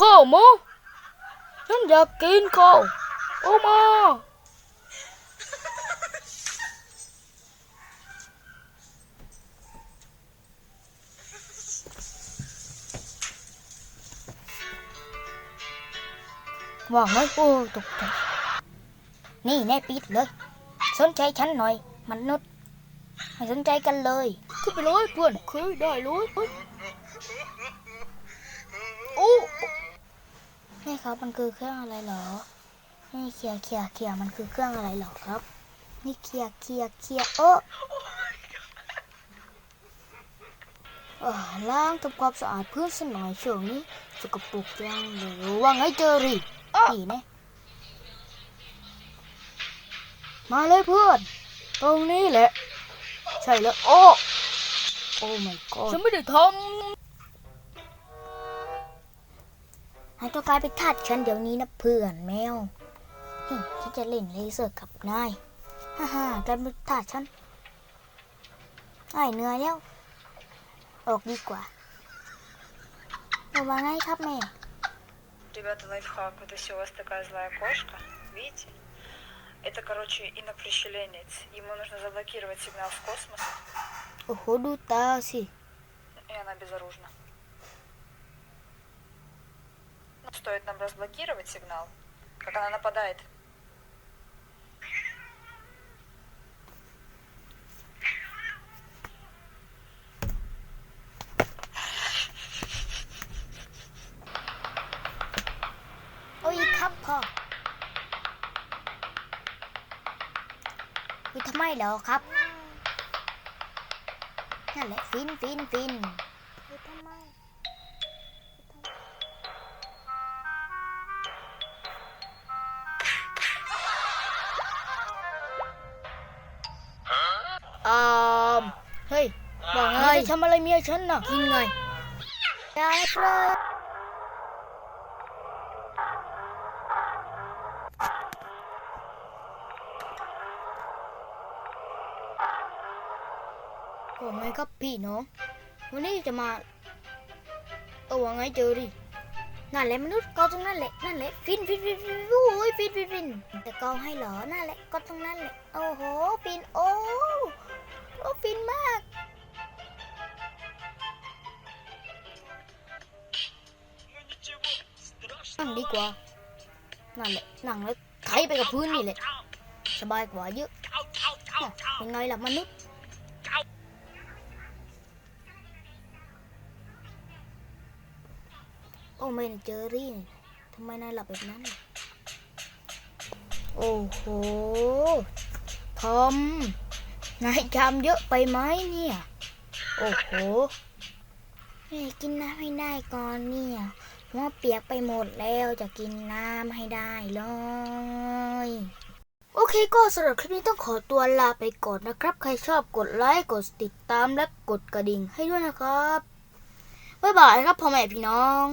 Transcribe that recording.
ข้าวมาฉันอยากกินข้าวเอามาว่าไงโอ้ตกใจนี่แน่ปิดเลย สนใจฉันหน่อยมนุษย์ไม่สนใจกันเลยขึ้นไปเลยเพื่อนเคยได้เลยเฮ้ยโอ้ นี่ครับมันคือเครื่องอะไรเหรอ นี่เคลียร์เคลียร์เคลียร์มันคือเครื่องอะไรเหรอครับ นี่เคลียร์เคลียร์เคลียร์โอ้เออล้างทำความสะอาดพื้นสักหน่อยช่วงนี้สกปรกจังเลยว่าไงเจอรี่นี่แน่มาเลยเพื่อน ตรงนี้แหละ ใช่แล้ว โอ้ โอ้ my god ฉันไม่ได้ทำ นายต้องกลายเป็นทาสฉันเดี๋ยวนี้นะเพื่อนแมวนี่ฉันจะเล่นเลเซอร์กับนาย ฮ่าฮ่ากลายเป็นทาสฉันไอ้ายเหนื่อยแล้ว ออกดีกว่าระวังไงครับแม่ Ребята, лайфхак. Вот если у вас такая злая кошка, видите? Это, короче, иноприщеленец. Ему нужно заблокировать сигнал в космос, โอ้โห ดูตาสิ и она безоружна. Ну, стоит нам разблокировать сигнал, как она нападает. โอ้ยครับพ่อวิทำไมเหรอครับ นั่นแหละฟินฟินฟินวิทำไม เฮ้ย บอกไงจะทำอะไรเมียฉันน่ะกินไงได้ครับว่าไงครับพี่น้อง วันนี้จะมาเออว่าไงเจอดินั่นแหละมนุษย์ก็ตรงนั้นแหละนั่นแหละฟินฟินฟินฟินโอ้ยฟินฟินฟินแต่ก็ให้เหรอนั่นแหละก็ตรงนั้นแหละโอ้โหฟินโอ้ โอ้ฟินมาก นั่งดีกว่า นั่นแหละ นั่งแล้วไถไปกับพื้นนี่แหละ สบายกว่าเยอะน่ะเป็นไงล่ะมนุษย์โอ้ไม่เจอรี่ทำไมนายหลับแบบนั้น โอ้โห ทอม นายจำเยอะไปไหมเนี่ย โอ้โหกินน้ำให้ได้ก่อนเนี่ยหัวเปียกไปหมดแล้วจะกินน้ำให้ได้เลย โอเคก็สำหรับคลิปนี้ต้องขอตัวลาไปก่อนนะครับ ใครชอบกดไลค์กดติดตามและกดกระดิ่งให้ด้วยนะครับ บ๊ายบายครับพ่อแม่พี่น้อง